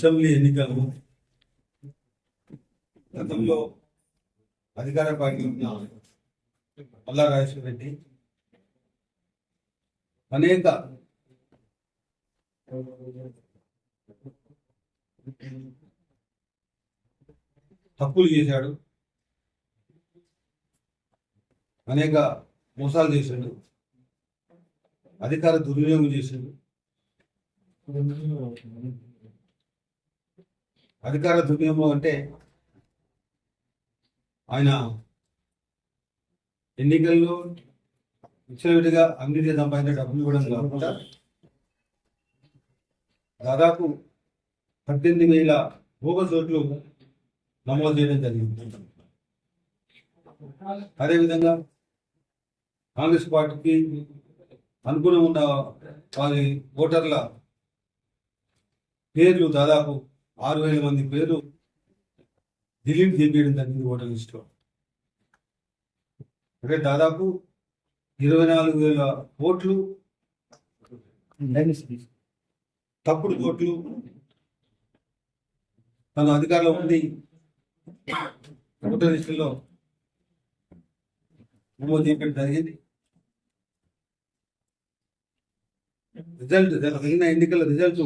Assembly ఎన్నికలు గతంలో అధికార పార్టీ ఉన్న మల్లా రాజేశ్వర రెడ్డి అనేక తప్పులు చేశాడు అనేక మోసాలు చేశాడు అధికార దుర్వినియోగం చేశాడు. అధికార దుర్వినియోగం అంటే ఆయన ఎన్నికల్లో విచ్చలవిడిగా అవినీతి సంపాదించిన డబ్బులు ఇవ్వడం కాకుండా దాదాపు పద్దెనిమిది వేల బోగస్ ఓట్లు నమోదు చేయడం జరిగింది. అదేవిధంగా కాంగ్రెస్ పార్టీకి అనుగుణంగా ఉన్న వారి ఓటర్ల పేర్లు దాదాపు ఆరు వేల మంది పేర్లు డిలీట్ చేపించడం జరిగింది ఓటర్ లిస్టులో అంటే దాదాపు ఇరవై నాలుగు వేల ఓట్లు తప్పుడు ఓట్లు తన అధికారంలో ఉండి ఓటర్ లిస్టులో నమోదు చేయడం జరిగింది. రిజల్ట్ జరిగిన ఎన్నికల రిజల్ట్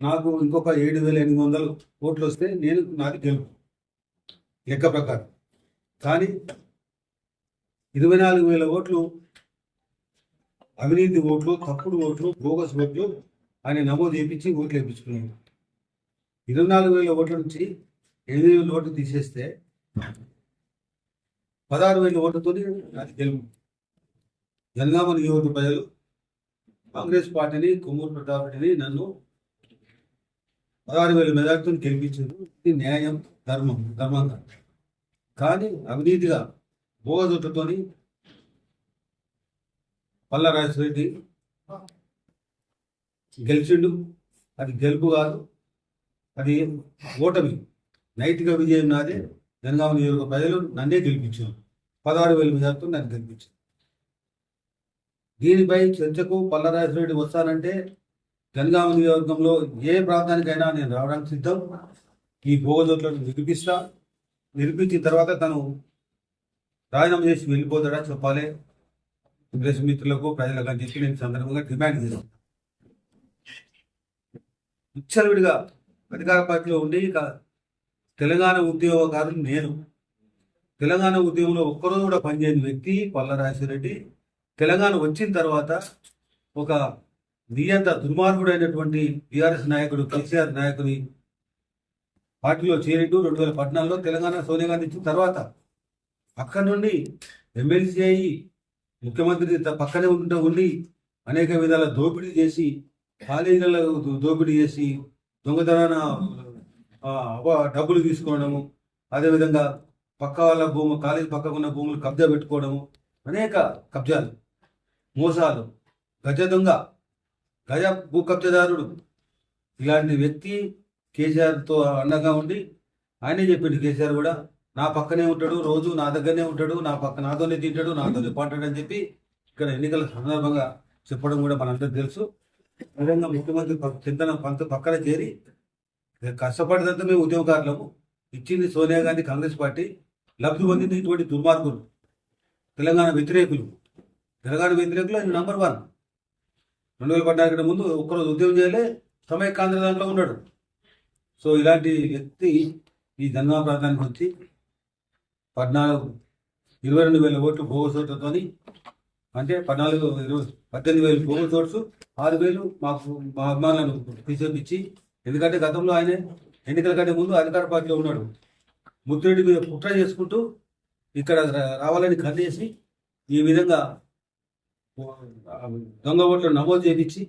నాకు ఇంకొక ఏడు వేల ఎనిమిది వందలు ఓట్లు వస్తే నేను నాది గెలుపు. లెక్క ప్రకారం. కానీ ఇరవై నాలుగు వేల ఓట్లు అవినీతి ఓట్లు తప్పుడు ఓట్లు బోగస్ ఓట్లు ఆయన నమోదు చేయించి ఓట్లు వేయించుకున్నాను ఇరవై నాలుగు వేల ఓట్ల నుంచి ఎనిమిది వేల ఓట్లు తీసేస్తే పదహారు వేల ఓట్లతో నాది గెలుపు. జనగామ నియోజక ప్రజలు కాంగ్రెస్ పార్టీని కొమ్మూరు ప్రతాప్ రెడ్డిని నన్ను పదహారు వేల మెజార్టీతో గెలిపించారు ఇది న్యాయం ధర్మం ధర్మంగా. కానీ అవినీతిగా భోగదొట్టుతోని పల్ల రెడ్డి గెలిచిండు. అది గెలుపు కాదు. అది ఓటమి. నైతిక విజయం నాదే. జనగామ నియోజక ప్రజలు నన్నే గెలిపించారు పదహారు వేల మెజార్టీతో నన్ను గెలిపించారు దీనిపై చర్చకు పల్లరాజరెడ్డి వస్తానంటే జనగామ నియోజకవర్గంలో ఏ ప్రాంతానికైనా నేను రావడానికి సిద్ధం. ఈ భోగదోట్లను నిరూపిస్తా. నిరూపించిన తర్వాత తను రాజీనామా చేసి వెళ్ళిపోతాడా చెప్పాలి. ప్రెస్ మిత్రులకు ప్రజలకు అని చెప్పి నేను సందర్భంగా డిమాండ్ చేశాను ఉచ్చలవిడిగా అధికార పార్టీలో ఉండి ఇక తెలంగాణ ఉద్యోగకారులు నేను. తెలంగాణ ఉద్యమంలో ఒక్కరోజు కూడా పనిచేయని వ్యక్తి పల్లరాజరెడ్డి తెలంగాణ వచ్చిన తర్వాత ఒక నియంత దుర్మార్గుడైనటువంటి బీఆర్ఎస్ నాయకుడు కేసీఆర్ నాయకుని పార్టీలో చేరిండు రెండు వేల పద్నాలుగులో తెలంగాణ సోనియా గాంధీ ఇచ్చిన తర్వాత అక్కడి నుండి ఎమ్మెల్సీ అయ్యి ముఖ్యమంత్రి పక్కనే ఉంటూ ఉండి అనేక విధాల దోపిడీ చేసి కాలేజీలలో దోపిడీ చేసి దొంగతనాన డబ్బులు తీసుకోవడము అదేవిధంగా పక్క వాళ్ళ భూమి కాలేజీ పక్కకు ఉన్న భూములు కబ్జా పెట్టుకోవడము అనేక కబ్జాలు మోసాలు గజ దొంగ గజ భూ కబ్జాదారుడు ఇలాంటి వ్యక్తి కేసీఆర్తో అండగా ఉండి ఆయనే చెప్పిండు కేసీఆర్ కూడా నా పక్కనే ఉంటాడు రోజు నా దగ్గరనే ఉంటాడు నా పక్క నాతోనే తింటాడు నాతోనే పంటాడు అని చెప్పి ఇక్కడ ఎన్నికల సందర్భంగా చెప్పడం కూడా మనందరికీ తెలుసు. విధంగా ముఖ్యమంత్రి చింతన పంత పక్కన చేరి కష్టపడినంత మేము ఉద్యమకారులము. ఇచ్చింది సోనియా గాంధీ కాంగ్రెస్ పార్టీ లబ్ధి పొందింది ఇటువంటి దుర్మార్గులు తెలంగాణ వ్యతిరేకులు. తెలంగాణ వ్యతిరేకులు ఆయన నంబర్ వన్. రెండు వేల పద్నాలుగు ముందు ఒక్కరోజు ఉద్యమం చేయలే సమైక్యాంధ్ర దాంట్లో ఉన్నాడు. సో ఇలాంటి వ్యక్తి ఈ జన్మా ప్రాంతానికి వచ్చి పద్నాలుగు ఇరవై రెండు వేల ఓట్లు భోగ ఓట్లతోని అంటే పద్నాలుగు ఇరవై పద్దెనిమిది వేలు భోగ ఓట్స్ ఆరు వేలు మాకు మా అభిమానులను తీసేపించి ఎందుకంటే గతంలో ఆయన ఎన్నికల కంటే ముందు అధికార పార్టీలో ఉన్నాడు. ముద్రెడ్డి మీద కుట్ర చేసుకుంటూ ఇక్కడ రావాలని కన్నేసి ఈ విధంగా దొంగ ఓట్లు నమోదు చేయించి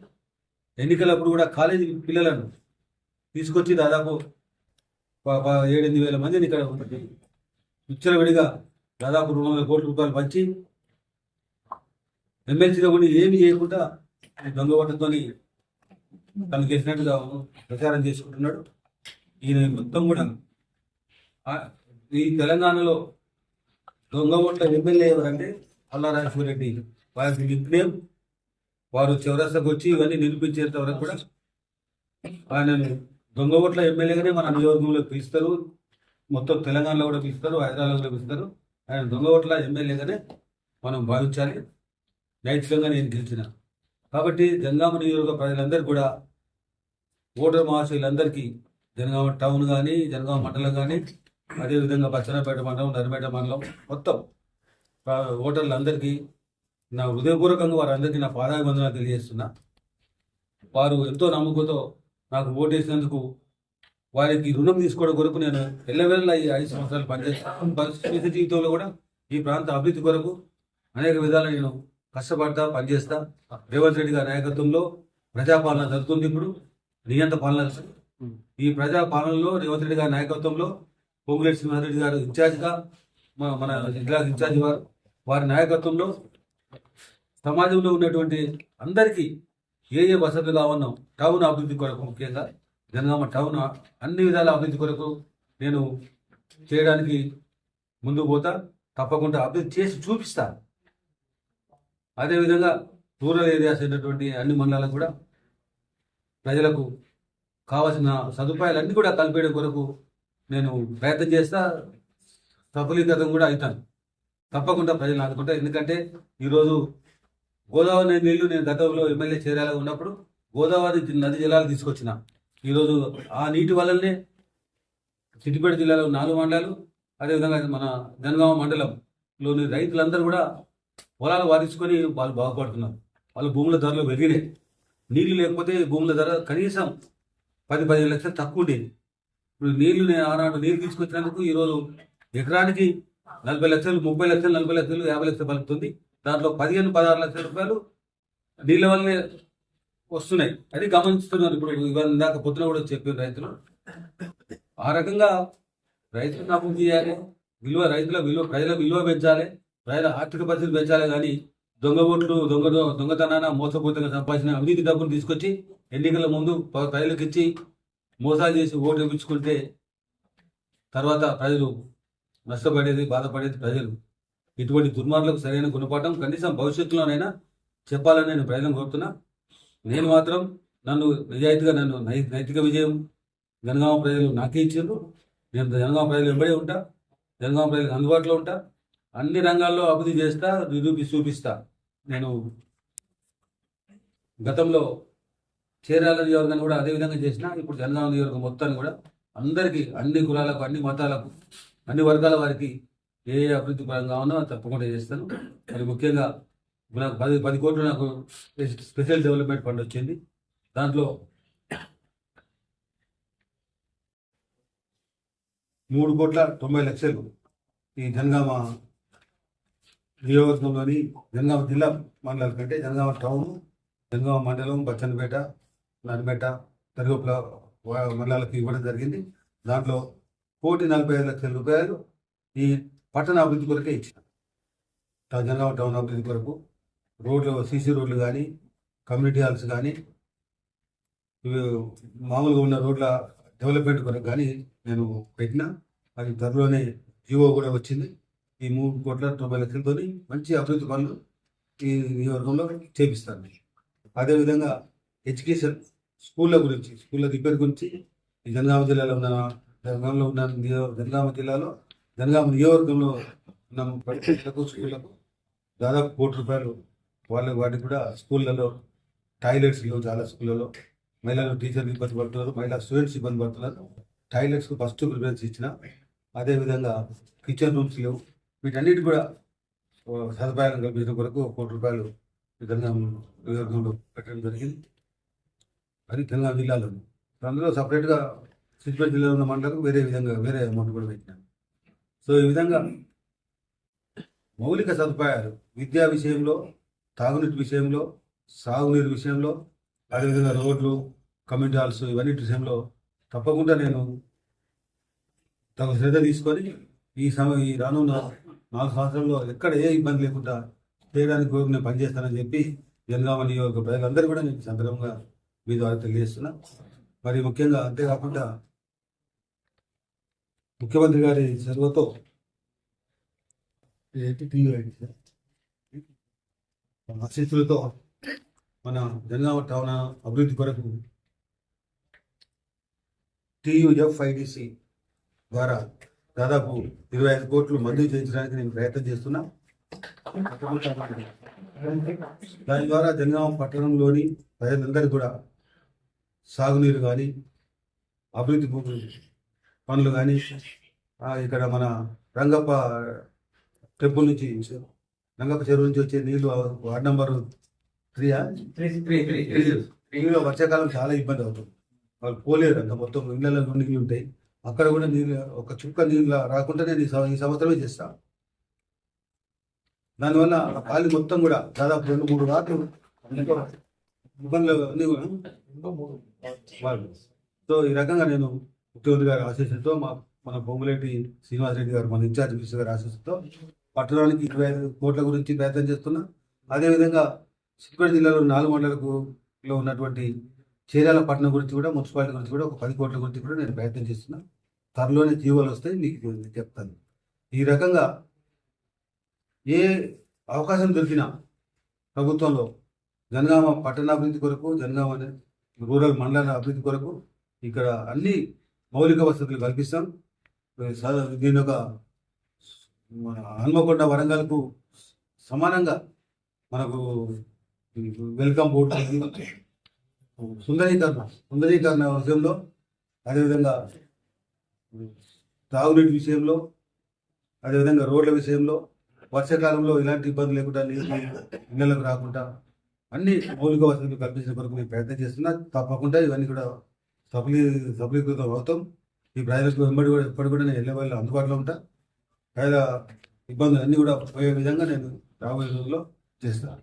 ఎన్నికలప్పుడు కూడా కాలేజీ పిల్లలను తీసుకొచ్చి దాదాపు ఏడెనిమిది వేల మందిని ఇక్కడ విచ్చలవిడిగా దాదాపు రెండు వందల కోట్ల రూపాయలు పంచి ఎమ్మెల్సీగా కూడా ఏమి చేయకుండా ఈ దొంగ ఓట్లతోని తను చేసినట్టుగా ప్రచారం చేసుకుంటున్నాడు. ఈయన మొత్తం కూడా ఈ తెలంగాణలో దొంగ ఓట్ల ఎమ్మెల్యే ఎవరంటే అల్లారాజేశ్వర రెడ్డి వారికి నిక్నేమ్ వారు చివరసకు వచ్చి ఇవన్నీ నిరూపించేంత వరకు కూడా ఆయనను దొంగ ఓట్ల ఎమ్మెల్యేగానే మన నియోజకవర్గంలో పిలుస్తారు. మొత్తం తెలంగాణలో కూడా పిలుస్తారు హైదరాబాద్లో కూడా పిలుస్తారు. ఆయన దొంగ ఓట్ల ఎమ్మెల్యేగానే మనం భావించాలి. నైతికంగా నేను గెలిచిన. కాబట్టి జనగామ నియోజక ప్రజలందరూ కూడా ఓటర్ మహాశయులందరికీ జనగామ టౌన్ కానీ జనగామ మండలం కానీ అదేవిధంగా బచ్చనపేట మండలం నరిమేట మండలం మొత్తం ఓటర్లందరికీ నా హృదయపూర్వకంగా వారందరికీ నా పాదాభివందనాలు తెలియజేస్తున్నా. వారు ఎంతో నమ్మకంతో నాకు ఓటేసినందుకు వారికి రుణం తీసుకోవడం కొరకు నేను ఎల్లవెల్ల ఈ ఐదు సంవత్సరాలు పనిచేస్తాను భవిష్యత్ జీవితంలో కూడా ఈ ప్రాంత అభివృద్ధి కొరకు అనేక విధాలు నేను కష్టపడతా పనిచేస్తా. రేవంత్ రెడ్డి గారి నాయకత్వంలో ప్రజాపాలన జరుగుతుంది ఇప్పుడు. నియంత పాలన ఈ ప్రజా పాలనలో రేవంత్ రెడ్డి గారి నాయకత్వంలో పొంగులేటి సింహారెడ్డి గారు ఇన్ఛార్జిగా మన మన జిల్లా ఇన్ఛార్జి వారు వారి నాయకత్వంలో సమాజంలో ఉన్నటువంటి అందరికీ ఏ ఏ వసతులు కావన్నాం టౌన్ అభివృద్ధి కొరకు ముఖ్యంగా జనగామ టౌన్ అన్ని విధాల అభివృద్ధి కొరకు నేను చేయడానికి ముందుకు పోతా తప్పకుండా అభివృద్ధి చేసి చూపిస్తా. అదేవిధంగా రూరల్ ఏరియాస్ అయినటువంటి అన్ని మండలాలకు కూడా ప్రజలకు కావాల్సిన సదుపాయాలన్నీ కూడా కల్పేయడం కొరకు నేను ప్రయత్నం చేస్తా. సఫలీకృతం కూడా అవుతాను. తప్పకుండా ప్రజలు ఆదుకుంటా. ఎందుకంటే ఈరోజు గోదావరి నీళ్ళు నేను గతంలో ఎమ్మెల్యే చేరాలో ఉన్నప్పుడు గోదావరి నది జలాలు తీసుకొచ్చిన. ఈరోజు ఆ నీటి వల్లనే సిద్దిపేట జిల్లాలో నాలుగు మండలాలు అదేవిధంగా మన జనగామ మండలంలోని రైతులందరూ కూడా పొలాలు వారించుకొని వాళ్ళు బాగుపడుతున్నారు. వాళ్ళ భూముల ధరలు పెరిగినాయి. నీళ్ళు లేకపోతే భూముల ధర కనీసం పది పదిహేను లక్షలు తక్కువ ఉండేది. ఇప్పుడు నీళ్ళు నేను ఆనాడు నీళ్ళు తీసుకొచ్చినందుకు ఈరోజు ఎకరానికి నలభై లక్షలు ముప్పై లక్షలు నలభై లక్షలు యాభై లక్షలు పలుకుతుంది. దాంట్లో పదిహేను పదహారు లక్షల రూపాయలు నీళ్ళ వల్లనే వస్తున్నాయి. అది గమనిస్తున్నారు ఇప్పుడు ఇవాళ ఇందాక పొద్దున కూడా చెప్పారు రైతులు. ఆ రకంగా రైతులను అభివృద్ధి చేయాలి విలువ రైతుల విలువ ప్రజల విలువ పెంచాలి. ప్రజల ఆర్థిక పరిస్థితి పెంచాలి. కానీ దొంగ ఓట్లు దొంగ దొంగతనాన మోసపూరితంగా సంపాదించిన అవినీతి డబ్బులు తీసుకొచ్చి ఎన్నికల ముందు ప్రజలకు ఇచ్చి మోసాలు చేసి ఓటు ఇప్పించుకుంటే తర్వాత ప్రజలు నష్టపడేది బాధపడేది ప్రజలు. ఇటువంటి దుర్మార్గులకు సరైన గుణపాఠం కనీసం భవిష్యత్తులోనైనా చెప్పాలని నేను ప్రజలను కోరుతున్నా. నేను మాత్రం నన్ను నిజాయితీగా నన్ను నై నైతిక విజయం జనగామ ప్రజలు నాకే ఇచ్చారు. నేను జనగామ ప్రజలు వెంబడే ఉంటా. జనగామ ప్రజలకు అందుబాటులో ఉంటా. అన్ని రంగాల్లో అభివృద్ధి చేస్తా నిరూపి చూపిస్తా. నేను గతంలో చీరాల నియోజకవర్గాన్ని కూడా అదే విధంగా చేసిన ఇప్పుడు జనగామ నియోజకవర్గం మొత్తాన్ని కూడా అందరికీ అన్ని కులాలకు అన్ని మతాలకు అన్ని వర్గాల వారికి ఏ అభివృద్ధి పరంగా ఉన్నా తప్పకుండా చేస్తాను. మరి ముఖ్యంగా నాకు పది పది కోట్లు నాకు స్పెషల్ డెవలప్మెంట్ ఫండ్ వచ్చింది. దాంట్లో మూడు కోట్ల తొంభై లక్షలు ఈ జనగామ నియోజకవర్గంలోని జనగామ జిల్లా మండలాల కంటే జనగామ టౌన్ జనగామ మండలం బచ్చన్నపేట నడిపేట తరిగొప్పల మండలాలకు ఇవ్వడం జరిగింది. దాంట్లో కోటి నలభై ఐదు లక్షల రూపాయలు ఈ పట్టణ అభివృద్ధి కొరకే ఇచ్చిన. తా- జనగామ టౌన్ అభివృద్ధి కొరకు రోడ్లు సీసీ రోడ్లు కానీ కమ్యూనిటీ హాల్స్ కానీ ఇవి మామూలుగా ఉన్న రోడ్ల డెవలప్మెంట్ కొరకు కానీ నేను పెట్టిన. అది త్వరలోనే జీవో కూడా వచ్చింది. ఈ మూడు కోట్ల తొంభై లక్షలతో మంచి అభివృద్ధి పనులు ఈ నియోజకవర్గంలో చేపిస్తాను అదేవిధంగా ఎడ్యుకేషన్ స్కూళ్ళ గురించి స్కూళ్ళ రిపేర్ గురించి ఈ జనగామ జిల్లాలో ఉన్న జనగామలో ఉన్న జనగామ జిల్లాలో జనగామ నియోజకవర్గంలో ఉన్న పరిస్థితులకు స్కూళ్ళకు దాదాపు కోటి రూపాయలు వాళ్ళ వాటికి కూడా స్కూళ్ళలో టాయిలెట్స్ లేవు చాలా స్కూళ్ళలో మహిళలు టీచర్లు ఇబ్బంది పడుతున్నారు. మహిళా స్టూడెంట్స్ ఇబ్బంది పడుతున్నారు. టాయిలెట్స్కు ఫస్ట్ ప్రిఫరెన్స్ ఇచ్చిన అదేవిధంగా కిచెన్ రూమ్స్ లేవు వీటన్నిటి కూడా సదుపాయాలను కల్పించడం కొరకు కోటి రూపాయలు ఈ జనగామ నియోజకవర్గంలో పెట్టడం జరిగింది. అది తెలంగాణ జిల్లాలో అందులో సపరేట్గా సిద్దిపేట జిల్లాలో ఉన్న మండలకు వేరే విధంగా వేరే అమౌంట్ కూడా పెట్టినాం సో ఈ విధంగా మౌలిక సదుపాయాలు విద్యా విషయంలో తాగునీటి విషయంలో సాగునీరు విషయంలో అదేవిధంగా రోడ్లు కమ్యూనిటీ హాల్స్ ఇవన్నీ విషయంలో తప్పకుండా నేను తగు శ్రద్ధ తీసుకొని ఈ సమయం ఈ రానున్న నాలుగు సంవత్సరాల్లో ఎక్కడ ఏ ఇబ్బంది లేకుండా చేయడానికి కోరిక నేను పనిచేస్తానని చెప్పి జనగామ నియోజక ప్రజలందరూ కూడా నేను సందర్భంగా మీ ద్వారా తెలియజేస్తున్నా. మరి ముఖ్యంగా అంతేకాకుండా ముఖ్యమంత్రి గారి చొరవతో ఆశీస్సులతో మన జనగామ టౌన్ అభివృద్ధి కొరకు టీయుఎఫ్ఐడిసి ద్వారా దాదాపు ఇరవై ఐదు కోట్లు మంజూరు చేయించడానికి నేను ప్రయత్నం చేస్తున్నా. దాని ద్వారా జనగామ పట్టణంలోని ప్రజలందరికీ కూడా సాగునీరు కానీ అభివృద్ధి భూ- పనులు కానీ ఇక్కడ మన రంగప్ప టెంపుల్ నుంచి రంగప్ప చెరువు నుంచి వచ్చే నీళ్ళు వార్డ్ నెంబర్ త్రీయా నీళ్ళు వర్షాకాలం చాలా ఇబ్బంది అవుతుంది. వాళ్ళు పోలేరు అంత మొత్తం ఇళ్ళలో నీళ్ళు ఉంటాయి. అక్కడ కూడా నీళ్ళు ఒక చుక్క నీళ్ళు రాకుండా నేను ఈ సంవత్సరమే చేస్తాను దానివల్ల ఆ కాలి మొత్తం కూడా దాదాపు రెండు మూడు రాత్రులు ఇబ్బందులు అన్నీ కూడా. సో ఈ రకంగా నేను ముఖ్యమంత్రి గారి ఆశీస్సులతో మా మన పొంగులేటి శ్రీనివాసరెడ్డి గారు మన ఇన్ఛార్జ్ మినిస్టర్ గారి ఆశీస్సులతో పట్టణానికి ఇరవై ఐదు కోట్ల గురించి ప్రయత్నం చేస్తున్నా. అదేవిధంగా సిద్దిపేట జిల్లాలో నాలుగు మండలకు లో ఉన్నటువంటి చీరాల పట్టణం గురించి కూడా మున్సిపాలిటీ గురించి కూడా ఒక పది కోట్ల గురించి కూడా నేను ప్రయత్నం చేస్తున్నా. త్వరలోనే జీవోలు వస్తాయి మీకు చెప్తాను. ఈ రకంగా ఏ అవకాశం దొరికినా ప్రభుత్వంలో జనగామ పట్టణాభివృద్ధి కొరకు జనగామ రూరల్ మండల అభివృద్ధి కొరకు ఇక్కడ అన్ని మౌలిక వసతులు కల్పిస్తాం దీని ఒక హన్మకొండ వరంగల్కు సమానంగా మనకు వెల్కమ్ బోర్డు సుందరీకరణ సుందరీకరణ విషయంలో అదేవిధంగా తాగునీటి విషయంలో అదేవిధంగా రోడ్ల విషయంలో వర్షాకాలంలో ఎలాంటి ఇబ్బంది లేకుండా నీళ్ళు ఇళ్ళకు రాకుండా అన్ని మౌలిక వసతులు కల్పించిన కొరకు మేము ప్రయత్నం చేస్తున్నా. తప్పకుండా ఇవన్నీ కూడా సఫలీ సఫలీకృతం అవుతాం ఈ ప్రజలకు వెంబడి కూడా ఎప్పటి కూడా నేను వెళ్ళే అందుబాటులో ఉంటా. ప్రజల ఇబ్బందులు అన్నీ కూడా పోయే విధంగా నేను రాబోయే రోజుల్లో చేస్తాను